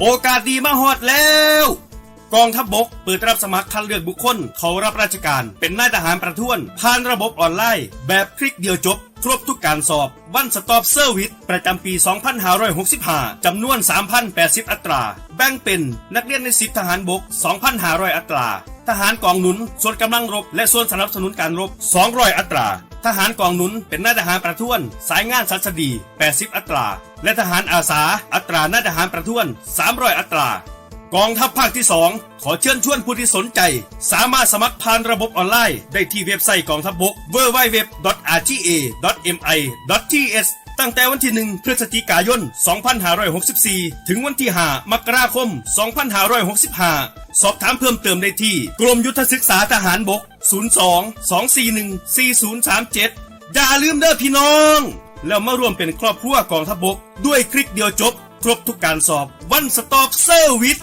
โอกาสดีมาหอดแล้ว กองทัพบบกเปิดรับสมัครคัดเลือกบุคคล เขารับราชการเป็นนายทหารประท้วน ผ่านระบบออนไลน์ แบบคลิกเดียวจบ ครบทุกการสอบ วันสตอปเซอร์วิสประจำปี 2565 จำนวน 3,080 อัตรา แบ่งเป็นนักเรียนในสิบทหารบก 2,500 อัตรา ทหารกองหนุน ส่วนกำลังรบ และส่วนสนับสนุนการรบ 200 อัตรา ทหารกองหนุนเป็นนายทหารประท้วน สายงานสัสดี 80 อัตรา และทหารอาสา อัตรานายทหารประท้วน 300 อัตรากองทัพภาคที่ 2 ขอเชิญชวนผู้ที่สนใจ สามารถสมัครผ่านระบบออนไลน์ ได้ที่เว็บไซต์กองทัพบก www.rta.mi.ts ตั้งแต่วันที่ 1 พฤศจิกายน 2564 ถึงวันที่ 5 มกราคม 2565 สอบถามเพิ่มเติมได้ที่ กรมยุทธศึกษาทหารบก 02 241 4037 อย่าลืมเด้อพี่น้อง แล้วมาร่วมเป็นครอบครัวกองทัพบก ด้วยคลิกเดียวจบ ครบทุกการสอบวันสต็อปเซอร์วิส